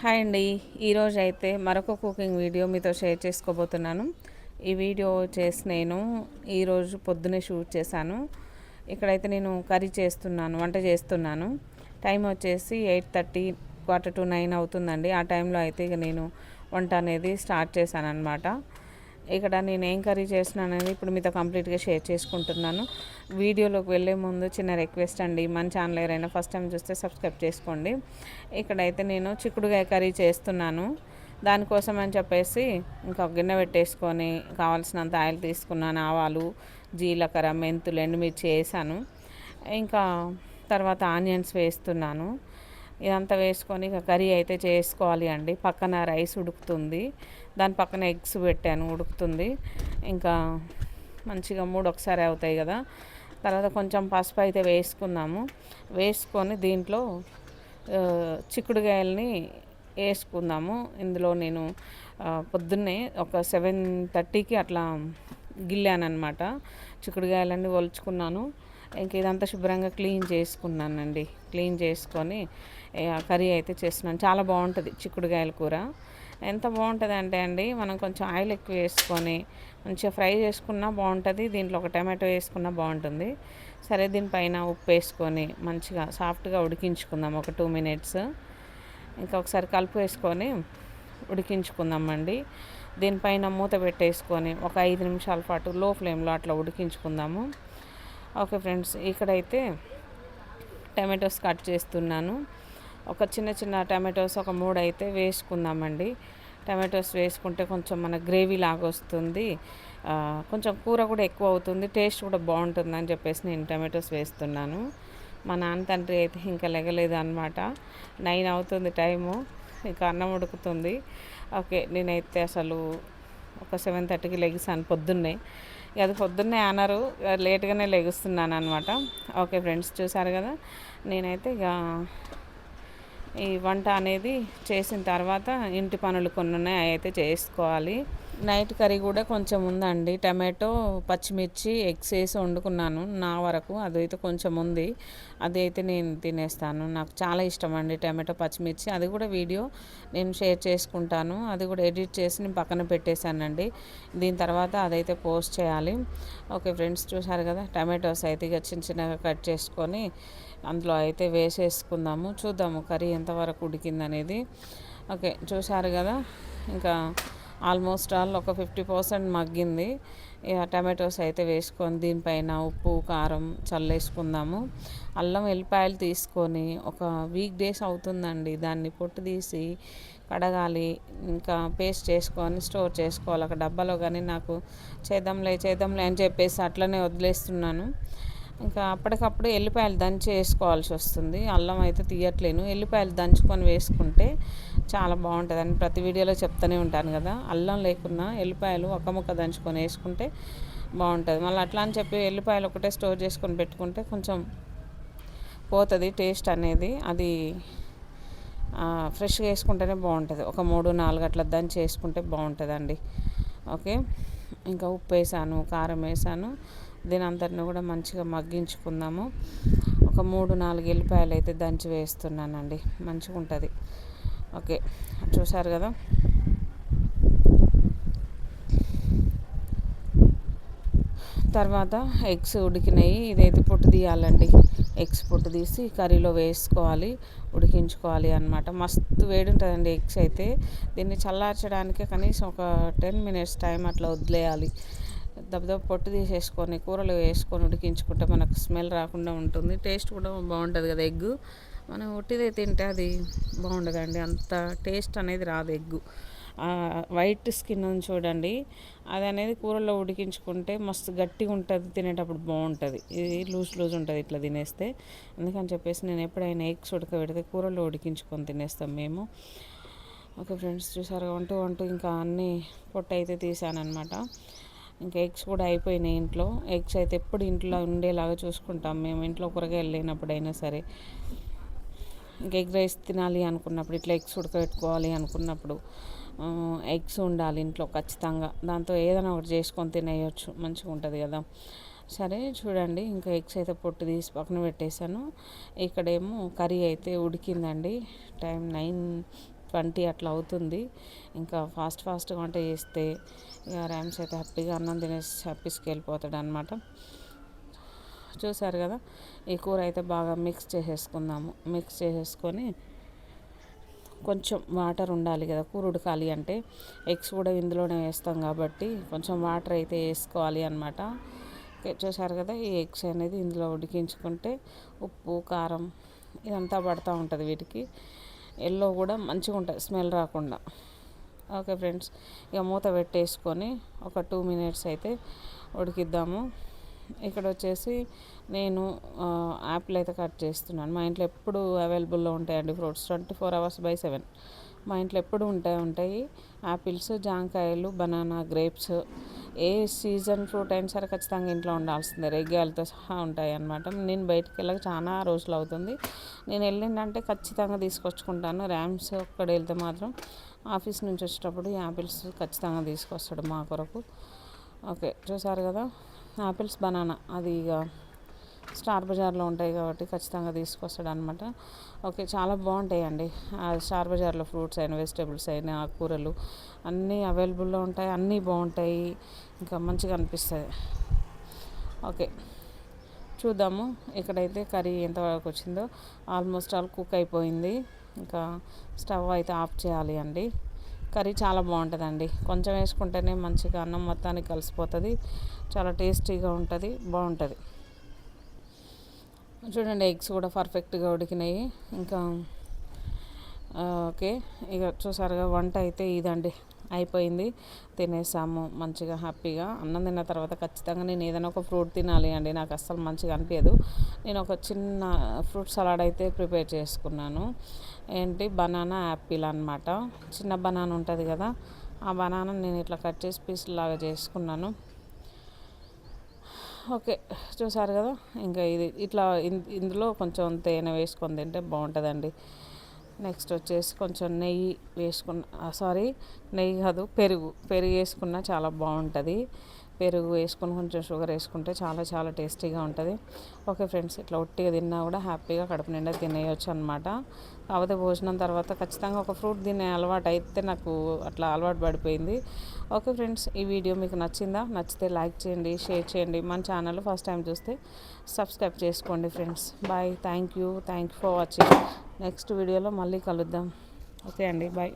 Hi అండి. ఈరోజు అయితే మరొక కుకింగ్ వీడియో మీతో షేర్ చేసుకోబోతున్నాను. ఈ వీడియో చేసి నేను ఈరోజు పొద్దునే షూట్ చేశాను. ఇక్కడైతే నేను కర్రీ చేస్తున్నాను వంట చేస్తున్నాను. టైం వచ్చేసి eight thirty quarter to nine అవుతుందండి. ఆ టైంలో అయితే ఇక నేను వంట అనేది స్టార్ట్ చేశాను అనమాట ఇక్కడ నేను ఏం కర్రీ చేస్తున్నాను అనేది ఇప్పుడు మీతో కంప్లీట్గా షేర్ చేసుకుంటున్నాను. వీడియోలోకి వెళ్ళే ముందు చిన్న రిక్వెస్ట్ అండి. మన ఛానల్ ఎవరైనా ఫస్ట్ టైం చూస్తే సబ్స్క్రైబ్ చేసుకోండి. ఇక్కడైతే నేను చిక్కుడుగాయ కర్రీ చేస్తున్నాను. దానికోసం అని చెప్పేసి ఇంకా గిన్నె పెట్టేసుకొని కావాల్సినంత ఆయిల్ తీసుకున్నాను. ఆవాలు జీలకర్ర మెంతులు ఎండుమిర్చి వేసాను. ఇంకా తర్వాత ఆనియన్స్ వేస్తున్నాను. ఇదంతా వేసుకొని ఇక కర్రీ అయితే చేసుకోవాలి అండి. పక్కన రైస్ ఉడుకుతుంది. దాని పక్కన ఎగ్స్ పెట్టాను ఉడుకుతుంది. ఇంకా మంచిగా మూడు ఒకసారి అవుతాయి కదా. తర్వాత కొంచెం పసుపు అయితే వేసుకుందాము వేసుకొని దీంట్లో చిక్కుడుకాయల్ని వేసుకుందాము ఇందులో నేను పొద్దున్నే ఒక సెవెన్ థర్టీకి అట్లా గిల్లానమాట చిక్కుడుగాయలన్నీ ఒలుచుకున్నాను. ఇంక ఇదంతా శుభ్రంగా క్లీన్ చేసుకున్నానండి. క్లీన్ చేసుకొని కర్రీ అయితే చేస్తున్నాను. చాలా బాగుంటుంది చిక్కుడుగాయల కూర. ఎంత బాగుంటుంది అంటే అండి మనం కొంచెం ఆయిల్ ఎక్కువ వేసుకొని మంచిగా ఫ్రై చేసుకున్నా బాగుంటుంది దీంట్లో ఒక టమాటో వేసుకున్నా బాగుంటుంది. సరే దీనిపైన ఉప్పు వేసుకొని మంచిగా సాఫ్ట్గా ఉడికించుకుందాం. ఒక టూ మినిట్స్. ఇంకా ఒకసారి కలుపు వేసుకొని ఉడికించుకుందామండి. దీనిపైన మూత పెట్టేసుకొని ఒక ఐదు నిమిషాల పాటు లో ఫ్లేమ్లో అట్లా ఉడికించుకుందాము. ఓకే ఫ్రెండ్స్ ఇక్కడైతే టమాటోస్ కట్ చేస్తున్నాను. ఒక చిన్న చిన్న టమాటోస్ ఒక మూడు అయితే వేసుకుందామండి. టమాటోస్ వేసుకుంటే కొంచెం మన గ్రేవీ లాగా వస్తుంది. కొంచెం కూర కూడా ఎక్కువ అవుతుంది టేస్ట్ కూడా బాగుంటుంది అని చెప్పేసి నేను టమాటోస్ వేస్తున్నాను. మా నాన్న తండ్రి అయితే ఇంకా లెగలేదు అనమాట నైన్ అవుతుంది టైము ఇంకా అన్నం ఉడుకుతుంది. ఓకే నేనైతే అసలు ఒక సెవెన్ థర్టీకి లెగిసాను పొద్దున్నే. అది పొద్దున్నే అన్నారు లేట్గానే లెగుస్తున్నాను అనమాట ఓకే ఫ్రెండ్స్ చూసారు కదా? నేనైతే ఇక ఈ వంట అనేది చేసిన తర్వాత ఇంటి పనులు కొన్ని ఉన్నాయి అవి అయితే చేసుకోవాలి. నైట్ కర్రీ కూడా కొంచెం ఉందండి. టమాటో పచ్చిమిర్చి ఎగ్స్ వేసి వండుకున్నాను. నా వరకు అదైతే కొంచెం ఉంది. అది అయితే నేను తినేస్తాను. నాకు చాలా ఇష్టం అండి టమాటో పచ్చిమిర్చి. అది కూడా వీడియో నేను షేర్ చేసుకుంటాను. అది కూడా ఎడిట్ చేసి నేను పక్కన పెట్టేశానండి. దీని తర్వాత అదైతే పోస్ట్ చేయాలి. ఓకే ఫ్రెండ్స్ చూసారు కదా? టమాటోస్ అయితే ఇక చిన్న చిన్నగా కట్ చేసుకొని అందులో అయితే వేసేసుకుందాము. చూద్దాము కర్రీ ఎంత ఎంతవరకు ఉడికిందనేది. ఓకే చూశారు కదా? ఇంకా ఆల్మోస్ట్ ఆల్ ఒక ఫిఫ్టీ పర్సెంట్ మగ్గింది. ఇక టమాటోస్ అయితే వేసుకొని దీనిపైన ఉప్పు కారం చల్లేసుకుందాము. అల్లం వెల్లిపాయలు తీసుకొని ఒక వీక్ డేస్ అవుతుందండి. దాన్ని పొట్టు తీసి కడగాలి. ఇంకా పేస్ట్ చేసుకొని స్టోర్ చేసుకోవాలి. ఒక డబ్బాలో కానీ నాకు చేద్దాంలే చేద్దాంలే అని చెప్పేసి అట్లనే వదిలేస్తున్నాను. ఇంకా అప్పటికప్పుడు ఎల్లిపాయలు దంచి వేసుకోవాల్సి వస్తుంది. అల్లం అయితే తీయట్లేను. ఎల్లిపాయలు దంచుకొని వేసుకుంటే చాలా బాగుంటుంది అని ప్రతి వీడియోలో చెప్తూనే ఉంటాను కదా. అల్లం లేకున్నా ఎల్లిపాయలు ఒక ముక్క దంచుకొని వేసుకుంటే బాగుంటుంది. మళ్ళీ అట్లా అని చెప్పి ఎల్లిపాయలు ఒకటే స్టోర్ చేసుకొని పెట్టుకుంటే కొంచెం పోతుంది టేస్ట్ అనేది. అది ఫ్రెష్గా వేసుకుంటేనే బాగుంటుంది. ఒక మూడు నాలుగు అట్లా దంచి వేసుకుంటే బాగుంటుందండి. ఓకే? ఇంకా ఉప్పు వేసాను కారం వేసాను. దీని అంతటిని కూడా మంచిగా మగ్గించుకుందాము. ఒక మూడు నాలుగు ఎల్లిపాయలు అయితే దంచి వేస్తున్నానండి. మంచిగా ఉంటుంది. ఓకే చూసారు కదా? తర్వాత ఎగ్స్ ఉడికినాయి. ఇదైతే పొట్టు తీయాలండి. ఎగ్స్ పొట్టు తీసి కర్రీలో వేసుకోవాలి ఉడికించుకోవాలి అనమాట మస్తు వేడి ఉంటుందండి ఎగ్స్ అయితే. దీన్ని చల్లార్చడానికి కనీసం ఒక టెన్ మినిట్స్ టైం అట్లా వదిలేయాలి. దబదబ పొట్టు తీసేసుకొని కూరలు వేసుకొని ఉడికించుకుంటే మనకు స్మెల్ రాకుండా ఉంటుంది. టేస్ట్ కూడా బాగుంటుంది కదా ఎగ్గు. మనం ఒట్టిదే తింటే అది బాగుండదండి. అంత టేస్ట్ అనేది రాదు ఎగ్గు. వైట్ స్కిన్ చూడండి. అది అనేది కూరలో ఉడికించుకుంటే మస్తు గట్టిగా ఉంటుంది తినేటప్పుడు బాగుంటుంది. ఇది లూజ్ లూజ్ ఉంటుంది ఇట్లా తినేస్తే. అందుకని చెప్పేసి నేను ఎప్పుడైనా ఎగ్స్ ఉడకబెడితే కూరలో ఉడికించుకొని తినేస్తాం మేము. ఓకే ఫ్రెండ్స్ చూసారు వంట వంట ఇంకా అన్నీ పొట్ట అయితే తీసానమాట ఇంకా ఎగ్స్ కూడా అయిపోయినాయి ఇంట్లో. ఎగ్స్ అయితే ఎప్పుడు ఇంట్లో ఉండేలాగా చూసుకుంటాం. మేము ఇంట్లో కూరగాయలు లేనప్పుడైనా సరే. ఇంకా ఎగ్ రైస్ తినాలి అనుకున్నప్పుడు ఇట్లా ఎగ్స్ ఉడకబెట్టుకోవాలి అనుకున్నప్పుడు ఎగ్స్ ఉండాలి ఇంట్లో ఖచ్చితంగా. దాంతో ఏదైనా ఒకటి చేసుకొని తినేయచ్చు. మంచిగా ఉంటుంది కదా. సరే చూడండి. ఇంకా ఎగ్స్ అయితే పొట్టు తీసి పక్కన పెట్టేశాను. ఇక్కడేమో కర్రీ అయితే ఉడికిందండి. టైం నైన్ ట్వంటీ అట్లా అవుతుంది. ఇంకా ఫాస్ట్ ఫాస్ట్గా వంట చేస్తే ఇక ర్యామ్స్ అయితే హ్యాపీగా అన్నం తినేసి హ్యాపీస్కి వెళ్ళిపోతాడు అనమాట చూసారు కదా ఈ కూర అయితే బాగా మిక్స్ చేసేసుకుందాము. మిక్స్ చేసేసుకొని కొంచెం వాటర్ ఉండాలి కదా కూర ఉడకాలి అంటే ఎగ్స్ కూడా ఇందులోనే వేస్తాం కాబట్టి కొంచెం వాటర్ అయితే వేసుకోవాలి అనమాట చూసారు కదా ఈ ఎగ్స్ అనేది ఇందులో ఉడికించుకుంటే ఉప్పు కారం ఇదంతా పడుతూ ఉంటుంది వీటికి. ఎల్లో కూడా మంచిగా ఉంటుంది స్మెల్ రాకుండా. ఓకే ఫ్రెండ్స్ ఇక మూత పెట్టేసుకొని ఒక టూ మినిట్స్ అయితే ఉడికిద్దాము. ఇక్కడ వచ్చేసి నేను యాపిల్ అయితే కట్ చేస్తున్నాను. మా ఇంట్లో ఎప్పుడు అవైలబుల్లో ఉంటాయండి fruits twenty four hours by seven. మా ఇంట్లో ఎప్పుడు ఉంటాయి ఉంటాయి యాపిల్స్ జాంకాయలు బనానా గ్రేప్స్ ఏ సీజన్ ఫ్రూట్ అయినా సరే ఖచ్చితంగా ఇంట్లో ఉండాల్సిందే. రెగ్గాలతో సహా ఉంటాయి అన్నమాట నేను బయటికి వెళ్ళక చాలా రోజులు అవుతుంది. నేను వెళ్ళిందంటే ఖచ్చితంగా తీసుకొచ్చుకుంటాను. ర్యామ్స్ ఒక్కడ వెళ్తే మాత్రం ఆఫీస్ నుంచి వచ్చేటప్పుడు యాపిల్స్ ఖచ్చితంగా తీసుకొస్తాడు మా కొరకు. ఓకే చూసారు కదా? Apples banana. అది ఇక స్టార్ బజార్లో ఉంటాయి కాబట్టి ఖచ్చితంగా తీసుకొస్తాడు అనమాట ఓకే చాలా బాగుంటాయండి. స్టార్ బజార్లో ఫ్రూట్స్ అయినా వెజిటేబుల్స్ అయినా ఆకుకూరలు అన్నీ అవైలబుల్లో ఉంటాయి అన్నీ బాగుంటాయి. ఇంకా మంచిగా అనిపిస్తుంది ఓకే చూద్దాము ఇక్కడైతే కర్రీ ఎంతవరకు వచ్చిందో. ఆల్మోస్ట్ ఆల్ కుక్ అయిపోయింది. ఇంకా స్టవ్ అయితే ఆఫ్ చేయాలి అండి. కర్రీ చాలా బాగుంటుందండి. కొంచెం వేసుకుంటేనే మంచిగా అన్నం మొత్తానికి కలిసిపోతుంది. చాలా టేస్టీగా ఉంటుంది బాగుంటుంది. చూడండి ఎగ్స్ కూడా పర్ఫెక్ట్గా ఉడికినాయి. ఇంకా ఓకే. ఇక చూసారుగా వంట అయితే ఇదండి. అయిపోయింది. తినేసాము మంచిగా హ్యాపీగా. అన్నం తిన్న తర్వాత ఖచ్చితంగా నేను ఏదైనా ఒక ఫ్రూట్ తినాలి అండి. నాకు అస్సలు మంచిగా అనిపించదు నేను ఒక చిన్న ఫ్రూట్ సలాడ్ అయితే ప్రిపేర్ చేసుకున్నాను. ఏంటి? బనానా యాపిల్ అనమాట చిన్న బనానా ఉంటుంది కదా ఆ బనానా నేను ఇట్లా కట్ చేసి పీస్ లాగా చేసుకున్నాను. ఓకే చూసారు కదా? ఇంకా ఇది ఇట్లా ఇందులో కొంచెం తేనె వేసుకొని తింటే బాగుంటుందండి. నెక్స్ట్ వచ్చేసి కొంచెం నెయ్యి వేసుకున్న సారీ నెయ్యి కాదు పెరుగు. పెరుగు వేసుకున్న చాలా బాగుంటుంది. పెరుగు వేసుకొని కొంచెం షుగర్ వేసుకుంటే చాలా చాలా టేస్టీగా ఉంటుంది. ఓకే ఫ్రెండ్స్ ఇట్లా ఒట్టిగా తిన్నా కూడా హ్యాపీగా కడుపు నిండా తినేయచ్చు అనమాట కాకపోతే భోజనం తర్వాత ఖచ్చితంగా ఒక ఫ్రూట్ తినే అలవాటు అయితే నాకు అట్లా అలవాటు పడిపోయింది. ఓకే ఫ్రెండ్స్ ఈ వీడియో మీకు నచ్చిందా? నచ్చితే లైక్ చేయండి షేర్ చేయండి. మన ఛానల్ ఫస్ట్ టైం చూస్తే సబ్స్క్రైబ్ చేసుకోండి friends. Bye thank you thank you for watching. Next వీడియోలో మళ్ళీ కలుద్దాం. ఓకే అండి బాయ్.